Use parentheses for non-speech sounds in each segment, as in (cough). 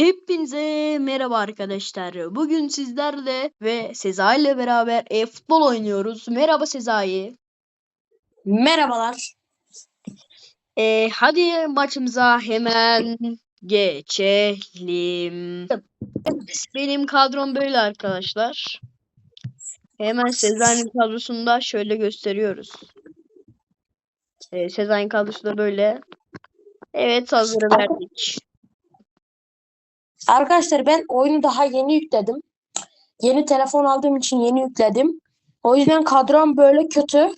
Hepinize merhaba arkadaşlar. Bugün sizlerle ve Sezai ile beraber e-futbol oynuyoruz. Merhaba Sezai. Merhabalar. E, hadi maçımıza hemen geçelim. Benim kadrom böyle arkadaşlar. Hemen Sezai'nin kadrosunu da şöyle gösteriyoruz. E, Sezai'nin kadrosu da böyle. Evet hazır verdik. Arkadaşlar ben oyunu daha yeni yükledim. Yeni telefon aldığım için yeni yükledim. O yüzden kadrom böyle kötü.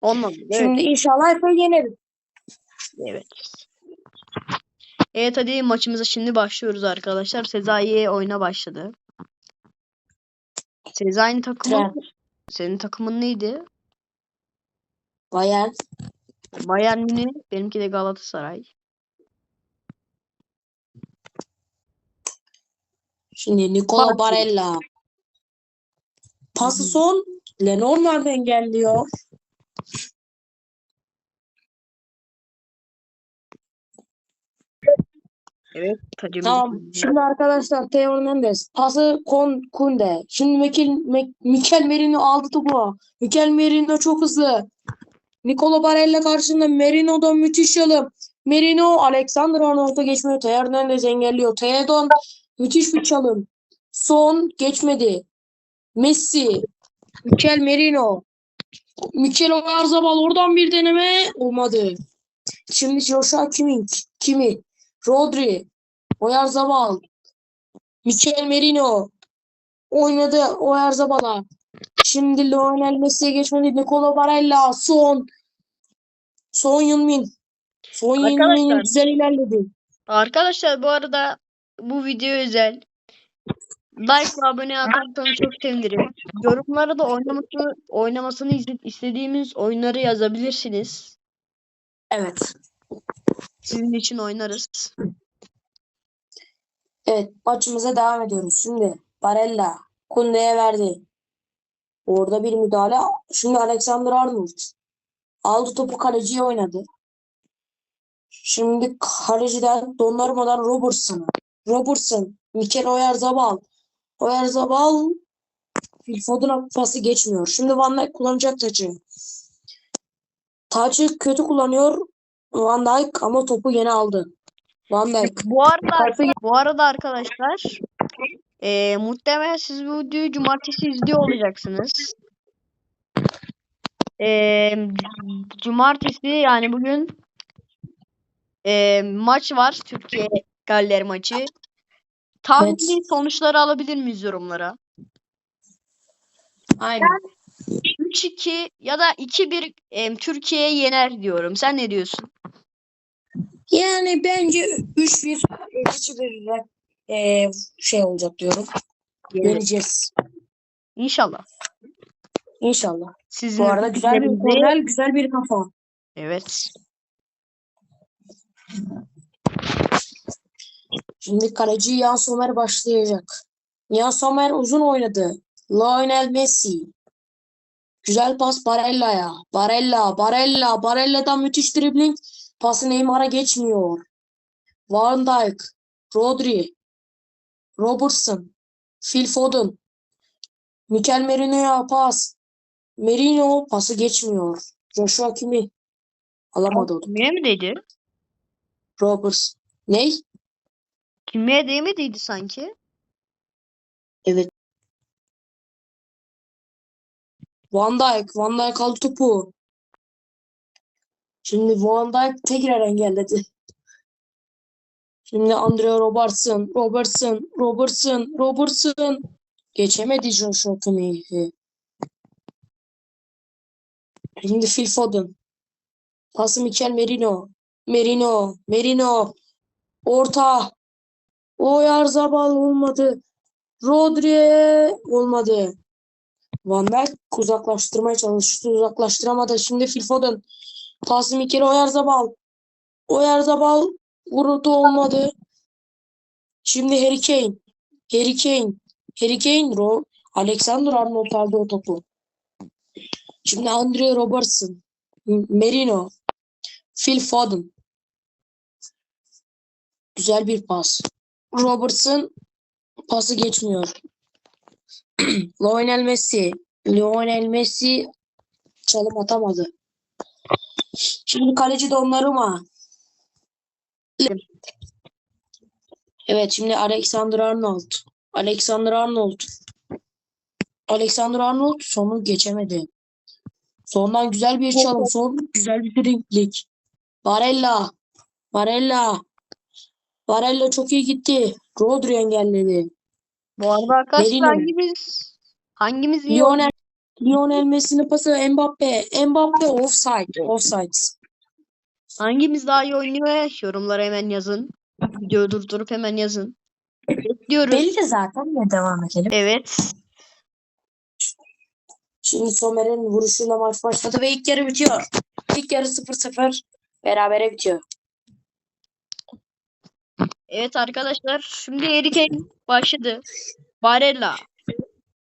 Olmadı. Evet. Şimdi inşallah hep yeneriz. Evet. Evet hadi maçımıza şimdi başlıyoruz arkadaşlar. Sezai oyuna başladı. Sezai'nin takımı Tren. senin takımın neydi? Bayan. Bayern Münih, benimki de Galatasaray. Şimdi Nicola. Barella. Pası son. Lenormand engelliyor. Evet, tacımız. Tamam. Şimdi arkadaşlar Theo Hernandez. Pası Kon Kunde. Şimdi Mikel, Mikel Merino aldı topu. Mikel Merino çok hızlı. Nicola Barella karşısında Merino'dan müthiş çalım. Merino Alexander Arnold'a geçmiyor. Theo Hernandez engelliyor. Theo'dan müthiş bir çalım. Son geçmedi. Messi. Mikel Merino. Mikel Oyarzabal oradan bir deneme olmadı. Şimdi Joshua Kimmich. Kimi. Rodri. Oyarzabal. Mikel Merino. Oynadı Oyarzabal'a. Şimdi Lionel Messi'ye geçmedi. Nicola Barella. Son. Son Yunmin. Son Yunmin güzel ilerledi. Arkadaşlar bu arada bu video özel. Like ve abone atarsanız çok sevinirim. Yorumlara da oynamasını, oynamasını istediğimiz oyunları yazabilirsiniz. Evet. Sizin için oynarız. Evet. Maçımıza devam ediyoruz. Şimdi Barella. Kunde'ye verdi. Orada bir müdahale. Şimdi Alexander Arnold. Aldı topu kaleciye oynadı. Şimdi kaleciden Donnarumma'dan Robertson'a. Robertson. Mikel Oyarzabal. Oyarzabal Phil Foden'a pası geçmiyor. Şimdi Van Dijk kullanacak taçı. Taçı kötü kullanıyor Van Dijk ama topu yine aldı. Van Dijk. Bu arada bu arada arkadaşlar eee muhtemelen siz bu videoyu cumartesi izliyor olacaksınız. Eee, cumartesi yani bugün eee, maç var Türkiye Galler maçı. Tahmini sonuçları alabilir miyiz yorumlara? Aynen. 3-2 ya da 2-1 em, Türkiye yener diyorum. Sen ne diyorsun? Yani bence 3-1 3-1 e, şey olacak diyorum. Göreceğiz. İnşallah. İnşallah. Sizin Bu arada güzel bir korner, güzel bir kafa. Evet. Şimdi kaleci Jan Sommer başlayacak. Jan Sommer uzun oynadı. Lionel Messi. Güzel pas Barella'ya. Barella, Barella, Barella'dan müthiş dribbling. Pası Neymar'a geçmiyor. Van Dijk, Rodri, Robertson, Phil Foden. Mikel Merino'ya pas. Merino pası geçmiyor. Joshua Kimi alamadı o. Kimiye mi değdi? Roberts. Ney? Kimiye değmediydi sanki. Evet. Van Dijk. Van Dijk aldı topu. Şimdi Van Dijk tekrar engelledi. Şimdi Andrea Robertson. Robertson. Robertson. Robertson. Geçemedi Joshua Kimmih'i. Şimdi Phil Foden. Pası Mikel Merino. Merino. Merino. Orta. Oyarzabal olmadı. Rodri olmadı. Van Dijk uzaklaştırmaya çalıştı. Uzaklaştıramadı. Şimdi Phil Foden. Pası Mikel Oyarzabal. Oyarzabal vurdu olmadı. Şimdi Harry Kane. Harry Kane. Harry Kane. Ro Alexander Arnold aldı o topu. Şimdi Andre Robertson. Merino. Phil Foden. güzel bir pas. Robertson pası geçmiyor. (clears throat) Lionel Messi. Lionel Messi çalım atamadı. Şimdi kaleci Donnarumma. Evet şimdi Alexander Arnold. Alexander Arnold. Alexander Arnold sonu geçemedi. Sondan güzel bir çalım. Son güzel bir dribbling. Barella. Barella. Barella çok iyi gitti. Rodri engelledi. Bu arada arkadaşlar Merino. hangimiz hangimiz iyi Lionel Lionel Messi'nin pası Mbappe. Mbappe offside. Offside. Hangimiz daha iyi oynuyor? Yorumlara hemen yazın. Videoyu durdurup hemen yazın. Bekliyoruz. Belli zaten de devam edelim. Evet. Şimdi Somer'in vuruşuyla maç başladı ve ilk yarı bitiyor. İlk yarı 0-0 berabere bitiyor. Evet arkadaşlar. Şimdi Kane başladı. Barella.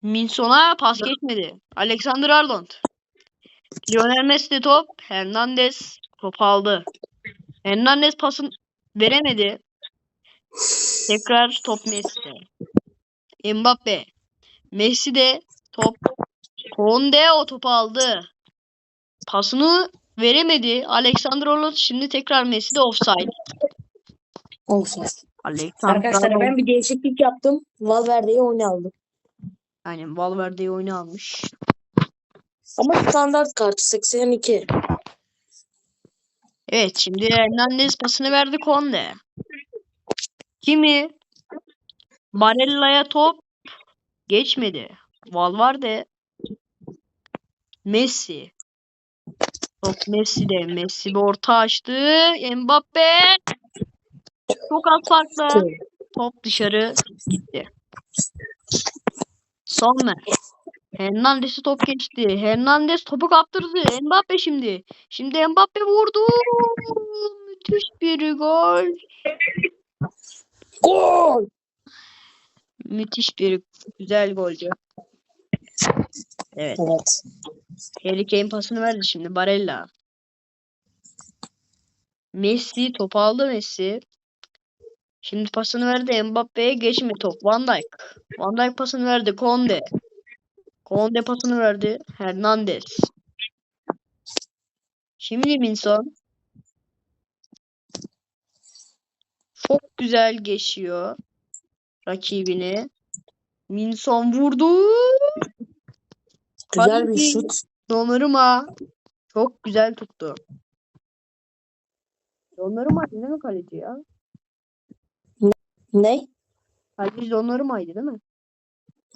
Minson'a pas geçmedi. Alexander Arnold. Lionel Messi top. Hernandez top aldı. Hernandez pasın veremedi. Tekrar top Messi'de. Mbappe. Messi de top. Konde o topu aldı. Pasını veremedi. Alexander Arnold şimdi tekrar Messi de offside. Offside. Alexander Arkadaşlar ben bir değişiklik yaptım. Valverde'yi oyuna aldım. Aynen Valverde'yi oyuna almış. Ama standart kartı 82. Evet şimdi Hernandez pasını verdi Konde. Kimi? Barella'ya top geçmedi. Valverde. Messi. Top Messi'de. Messi bir orta açtı. Mbappe. Çok az farkla. Top dışarı gitti. Sommer. Hernandez'e top geçti. Hernandez topu kaptırdı. Mbappe şimdi. Şimdi Mbappe vurdu. Müthiş bir gol. Gol! Müthiş bir güzel goldü. Evet. Evet. Harry Kane pasını verdi şimdi. Barella. Messi topu aldı Messi. Şimdi pasını verdi Mbappe'ye geçme top. Van Dijk. Van Dijk pasını verdi Konde. Konde pasını verdi Hernandez. Şimdi Minson. Çok güzel geçiyor rakibini. Minson vurdu. Güzel bir Kaleci şut. Donnarumma çok güzel tuttu. Donnarumma değil mi kaleci ya? Ne? Kaleci Donnarumma'ydı değil mi?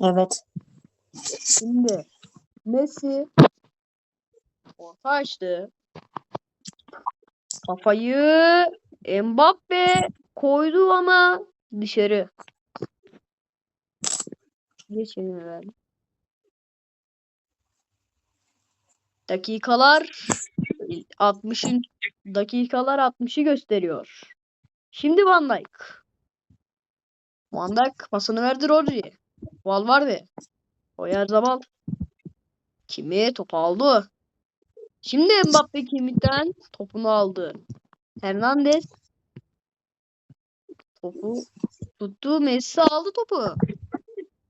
Evet. Şimdi Messi orta açtı. Kafayı Mbappe koydu ama dışarı. Geçelim hemen. Dakikalar 60 dakikalar 60'ı gösteriyor. Şimdi Van Dijk. Van Dijk pasını verdi Rodri. Valverde. Oyarzabal. Kimi? Topu aldı. Şimdi Mbappe kimden topunu aldı. Hernandez. Topu tuttu. Messi aldı topu.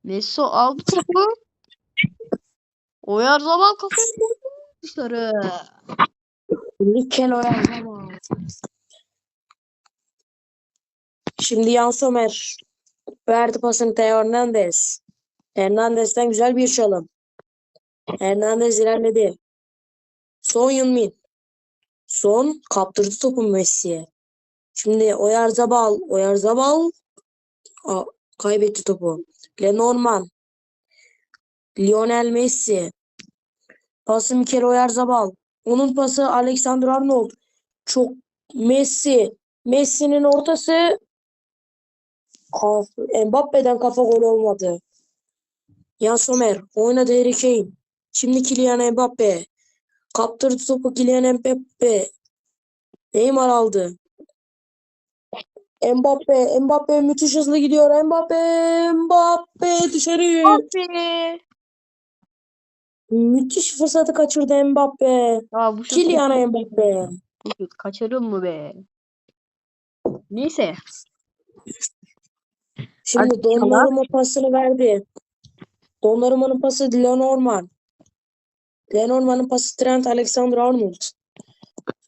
Messi aldı topu. Oyarzabal kafayı vurdu dışarı. Mikel Oyarzabal. Şimdi Yan Sommer verdi pasını Theo Hernandez. Hernandez'den güzel bir çalım. Hernandez ilerledi. Son Yunmin. Son kaptırdı topu Messi'ye. Şimdi Oyarzabal. Oyarzabal Aa, kaybetti topu. Lenormand. Lionel Messi. Pası Mikel Oyarzabal. Onun pası Alexander Arnold. Çok Messi. Messi'nin ortası Kaf Mbappe'den kafa gol olmadı. Yan Sommer oynadı Harry Kane. Şimdi Kylian Mbappe. Kaptırdı topu Kylian Mbappe. Neymar aldı. Mbappe, Mbappe müthiş hızlı gidiyor. Mbappe, Mbappe dışarı. Mbappe. Müthiş fırsatı kaçırdı Mbappe. Ya bu şut, Kylian Mbappe. bu şut kaçırır mı be? Neyse. Şimdi Donnarumma pasını verdi. Donnarumma'nın pası Lenormand. Lenormand'ın pası Trent Alexander-Arnold.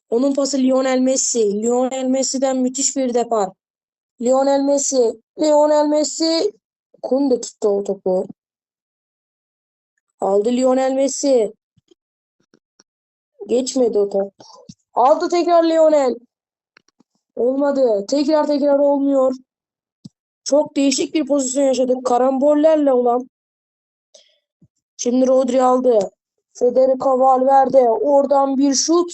Onun pası Lionel Messi. Lionel Messi'den müthiş bir depar. Lionel Messi. Lionel Messi. Kunde tuttu o topu. Aldı Lionel Messi. Geçmedi o top. Aldı tekrar Lionel. Olmadı. Tekrar tekrar olmuyor. Çok değişik bir pozisyon yaşadık. Karambollerle olan. Şimdi Rodri aldı. Federico Valverde. Oradan bir şut.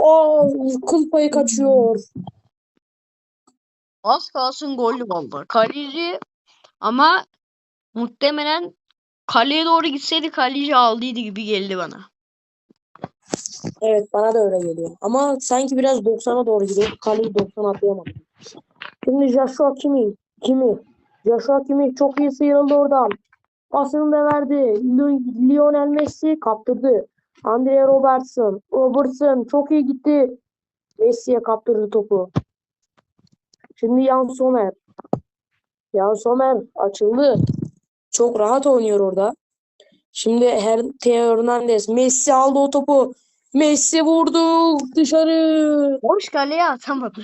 Aa, kıl payı kaçıyor. Az kalsın gollü valla. Kaleci ama muhtemelen kaleye doğru gitseydi kaleci aldıydı gibi geldi bana. Evet bana da öyle geliyor. Ama sanki biraz 90'a doğru gidiyor. Kaleyi 90 atlayamadı. Şimdi Joshua Kimi. Kimi. Joshua Kimi çok iyi sıyrıldı oradan. Pasını da verdi. Li- Lionel Messi kaptırdı. Andrea Robertson. Robertson çok iyi gitti. Messi'ye kaptırdı topu. Şimdi Jan Sommer. Jan Sommer açıldı. Çok rahat oynuyor orada. Şimdi her Theo Hernandez. Messi aldı o topu. Messi vurdu dışarı. Boş kaleye atamadı.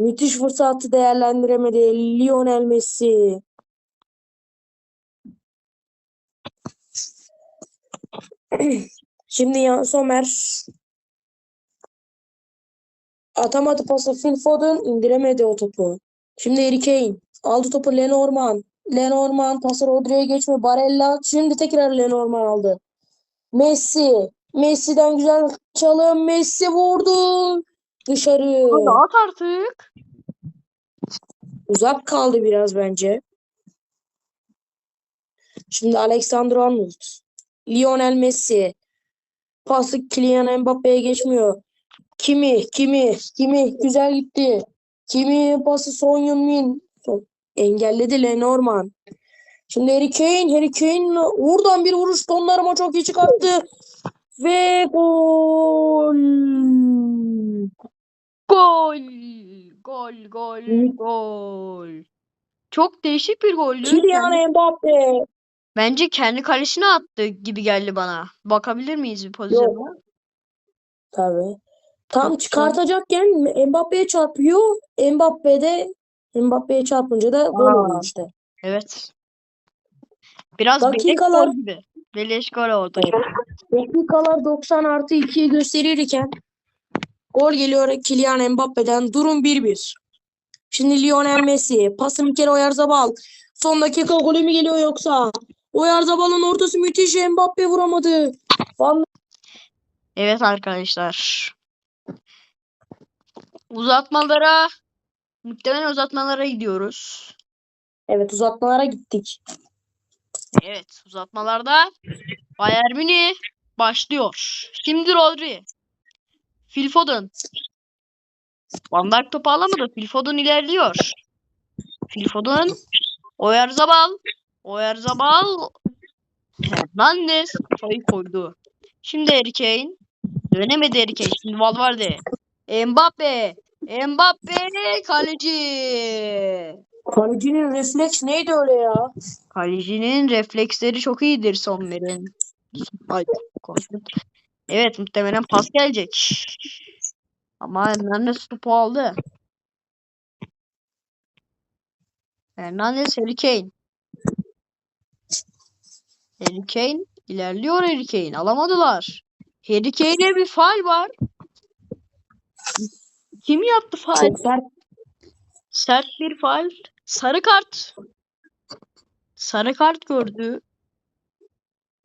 Müthiş fırsatı değerlendiremedi Lionel Messi. (clears throat) Şimdi Jan Sommer atamadı pası Phil Foden indiremedi o topu. Şimdi Harry Kane aldı topu Lenormand. Lenormand pası Rodri'ye geçme Barella şimdi tekrar Lenormand aldı. Messi Messi'den güzel çalım Messi vurdu dışarı. Hadi at artık. Uzak kaldı biraz bence. Şimdi Alexander Arnold. Lionel Messi. Pası Kylian Mbappe'ye geçmiyor. Kimi, kimi, kimi güzel gitti. Kimi pası Son. Son- Engelledi Lenormand. Şimdi Harry Kane, Harry Kane oradan bir vuruş Donnarumma çok iyi çıkarttı. Ve gol. Gol. Gol, gol, Hı. gol. Çok değişik bir goldü. Kylian Mbappe. Bence kendi kalesine attı gibi geldi bana. Bakabilir miyiz bir pozisyona? Tabii. Tam çıkartacakken Mbappe'ye çarpıyor. Mbappe de Mbappe'ye çarpınca da gol Aa. oluyor işte. Evet. Biraz beleş Dakikalar- gol gibi. Beleş gol oldu. Dakikalar 90 artı 2'yi gösterirken gol geliyor Kylian Mbappe'den. Durum 1-1. Şimdi Lionel Messi. Pası Mikel Oyarzabal. Son dakika golü mü geliyor yoksa? Oyarzabal'ın ortası müthiş. Mbappe vuramadı. Van Evet arkadaşlar. Uzatmalara muhtemelen uzatmalara gidiyoruz. Evet uzatmalara gittik. Evet uzatmalarda Bayern Münih başlıyor. Şimdi Rodri. Phil Foden. Van Dijk topu alamadı. Phil Foden ilerliyor. Phil Foden. Oyarzabal. Oyarzabal. Hernandez kafayı koydu. Şimdi Harry Kane. Dönemedi Harry Kane. Şimdi Valverde. Mbappe. Mbappe kaleci. Kalecinin refleks neydi öyle ya? Kalecinin refleksleri çok iyidir Sommer'in. Ay, konuştum. Evet muhtemelen pas gelecek. Ama Hernandez topu aldı. Hernandez Harry Kane. Harry Kane ilerliyor Harry Kane. Alamadılar. Harry Kane'e bir faul var. Kim yaptı faul? Çok sert. Sert bir faul. Sarı kart. Sarı kart gördü.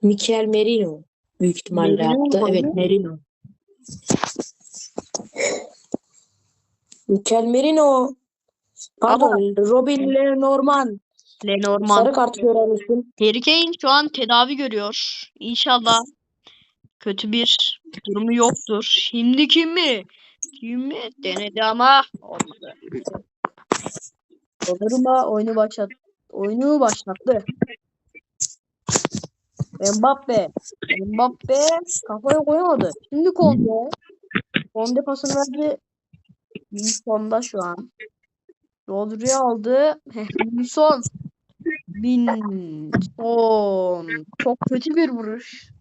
Mikel Merino büyük ihtimalle Merino yaptı. mu? Evet Merino. Mikel Merino. Pardon, Robin Lenormand. Lenormand. Sarı kart gören Harry Kane şu an tedavi görüyor. İnşallah kötü bir durumu yoktur. Şimdi kim mi? Kim mi? Denedi ama olmadı. Donnarumma oyunu başlat oyunu başlattı. Mbappe. Mbappe kafaya koyamadı. Şimdi Conte. Conte pasını verdi. Sonda şu an. Rodri aldı. Son. Bin son. Çok kötü bir vuruş.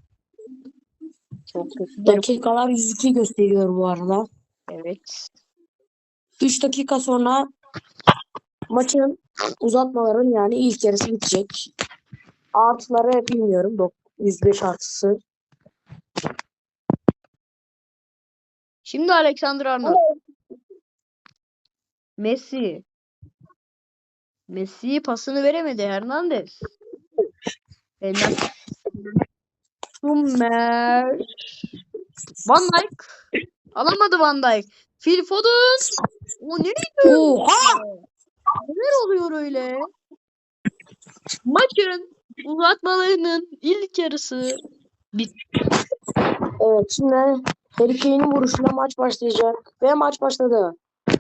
Çok kötü Dakikalar 102 gösteriyor bu arada. Evet. 3 dakika sonra maçın uzatmaların yani ilk yarısı bitecek. Artıları bilmiyorum. Dok- 105 artısı. Şimdi Alexander Arnold. Messi. Messi pasını veremedi Hernandez. Hernandez. Summer. Van Dijk. Alamadı Van Dijk. Phil Foden. O nereye Oha! Neler oluyor öyle? Maçın uzatmalarının ilk yarısı Evet şimdi Harry Kane'in vuruşuyla maç başlayacak. Ve maç başladı.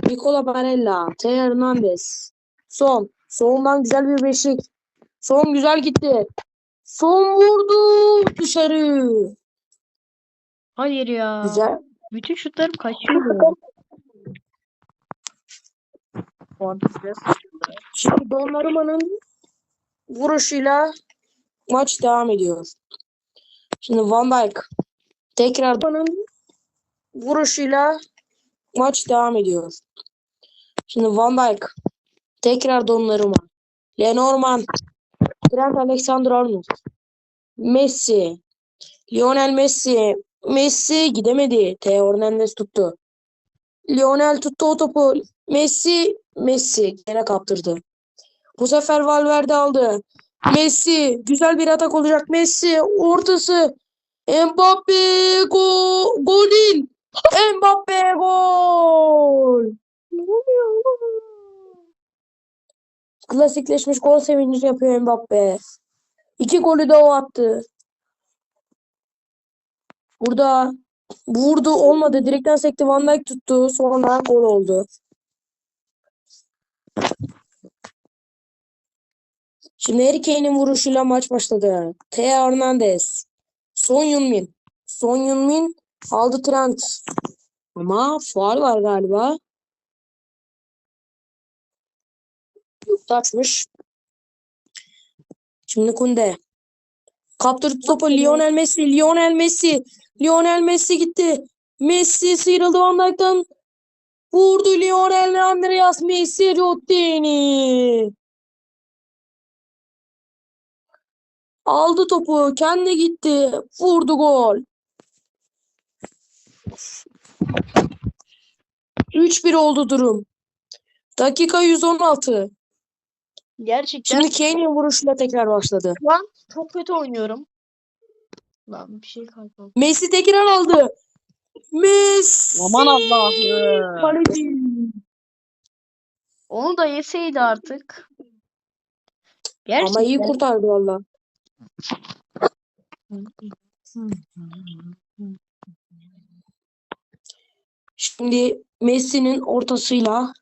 Nicola Barella, Theo Hernandez. Son. Sondan güzel bir beşik. Son güzel gitti. Son vurdu dışarı. Hayır ya. Güzel. Bütün şutlarım kaçıyor. Şimdi Donnarumma'nın vuruşuyla maç devam ediyor. Şimdi Van Dijk tekrar Donnarumma'nın vuruşuyla maç devam ediyor. Şimdi Van Dijk tekrar Donnarumma. Lenormand Trent Alexander-Arnold Messi Lionel Messi Messi gidemedi. Theo Hernandez tuttu. Lionel tuttu o topu. Messi Messi gene kaptırdı. Bu sefer Valverde aldı. Messi güzel bir atak olacak. Messi ortası. Mbappe go golün. Mbappe gol. Ne oluyor? Klasikleşmiş gol sevinci yapıyor Mbappe. İki golü de o attı. Burada vurdu olmadı. Direkten sekti. Van Dijk tuttu. Sonra gol oldu. Şimdi Harry Kane'in vuruşuyla maç başladı. Theo Hernandez. Son Heung-min. Son Heung-min aldı Trent. Ama faul var galiba. Taçmış. Şimdi Kunde. Kaptırdı topu Lionel Messi. Lionel Messi. Lionel Messi gitti. Messi sıyrıldı Van Dijk'tan. Vurdu Lionel Andreas Messi Rottini. Aldı topu. Kendi gitti. Vurdu gol. 3-1 oldu durum. Dakika 116. Gerçekten Şimdi Kane'in vuruşuyla tekrar başladı. şu an çok kötü oynuyorum. Lan bir şey kayboldu. Messi tekrar aldı. Messi. Aman Allah'ım. Kaleci. Onu da yeseydi artık. Ama iyi Gerçekten. kurtardı valla. Şimdi Messi'nin ortasıyla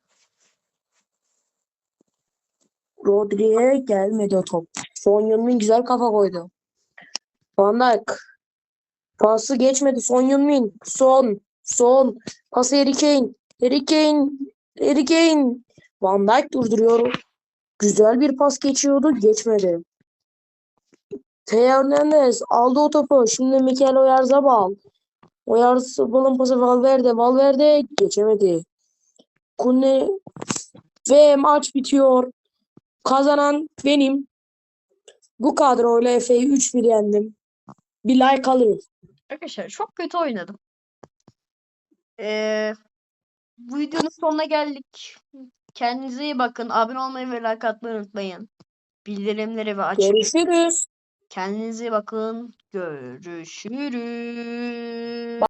Rodri'ye gelmedi o top. Son Heung-min güzel kafa koydu. Van Dijk. Pası geçmedi. Son Heung-min. Son. Son. Pası Harry Kane. Harry Kane. Harry Kane. Van Dijk durduruyor. Güzel bir pas geçiyordu. Geçmedi. Theo Hernandez aldı o topu. Şimdi Mikel Oyarzabal. Oyarzabal'ın pası Valverde. Valverde geçemedi. Kune ve maç bitiyor. Kazanan benim. Bu kadroyla Efe'yi 3-1 yendim. Bir like alırım. Arkadaşlar çok kötü oynadım. Ee, bu videonun sonuna geldik. Kendinize iyi bakın. Abone olmayı ve like atmayı unutmayın. Bildirimleri ve açın. Görüşürüz. Kendinize bakın. Görüşürüz.